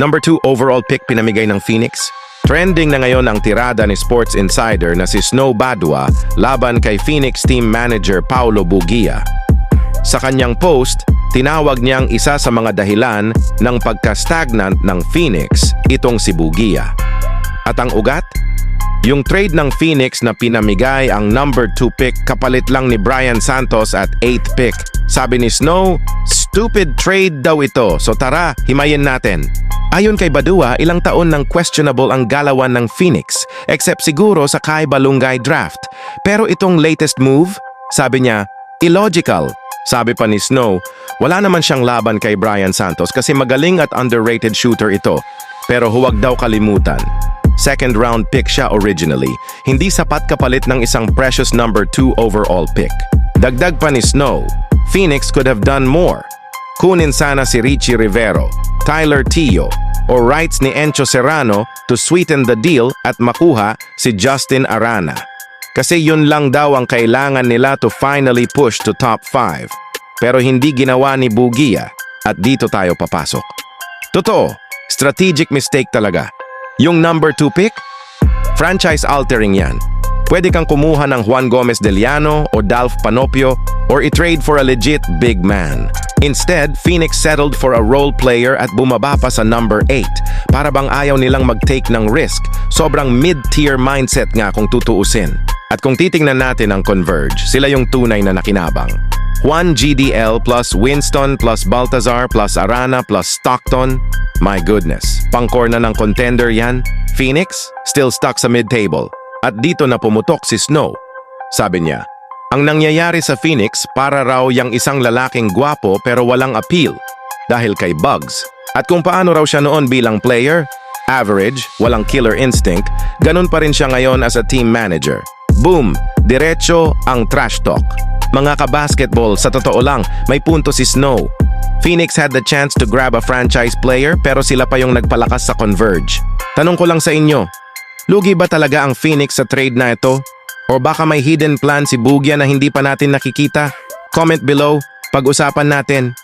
Number 2 overall pick pinamigay ng Phoenix. Trending na ngayon ang tirada ni Sports Insider na si Snow Badua laban kay Phoenix team manager Paulo Bugia. Sa kanyang post, tinawag niyang isa sa mga dahilan ng pagka-stagnant ng Phoenix itong si Bugia. At ang ugat? Yung trade ng Phoenix na pinamigay ang number 2 pick kapalit lang ni Brian Santos at 8th pick. Sabi ni Snow, stupid trade daw ito so tara, himayin natin. Ayon kay Badua, ilang taon nang questionable ang galawan ng Phoenix except siguro sa Kai Balungay draft. Pero itong latest move, sabi niya, illogical. Sabi pa ni Snow, wala naman siyang laban kay Brian Santos kasi magaling at underrated shooter ito. Pero huwag daw kalimutan, Second round pick siya originally, hindi sapat kapalit ng isang precious number 2 overall pick. Dagdag pa ni Snow, Phoenix could have done more. Kunin sana si Richie Rivero, Tyler Tio, or rights ni Encho Serrano to sweeten the deal at makuha si Justin Arana. Kasi yun lang daw ang kailangan nila to finally push to top 5. Pero hindi ginawa ni Bugia at dito tayo papasok. Totoo, strategic mistake talaga. Yung number 2 pick? Franchise altering yan. Pwede kang kumuha ng Juan Gomez Deliano o Dalf Panopio or i-trade for a legit big man. Instead, Phoenix settled for a role player at bumaba pa sa number 8 para bang ayaw nilang mag-take ng risk. Sobrang mid-tier mindset nga kung tutuusin. At kung titingnan natin ang Converge, sila yung tunay na nakinabang. Juan GDL plus Winston plus Baltazar plus Arana plus Stockton. My goodness, pangkor na ng contender yan. Phoenix, still stuck sa mid-table. At dito na pumutok si Snow. Sabi niya, ang nangyayari sa Phoenix para raw yang isang lalaking gwapo pero walang appeal dahil kay Bugs. At kung paano raw siya noon bilang player, average, walang killer instinct, ganun pa rin siya ngayon as a team manager. Boom! Diretso ang trash talk. Mga kabasketball, sa totoo lang, may punto si Snow. Phoenix had the chance to grab a franchise player pero sila pa yung nagpalakas sa Converge. Tanong ko lang sa inyo, lugi ba talaga ang Phoenix sa trade na ito? O baka may hidden plan si Bugia na hindi pa natin nakikita? Comment below, pag-usapan natin.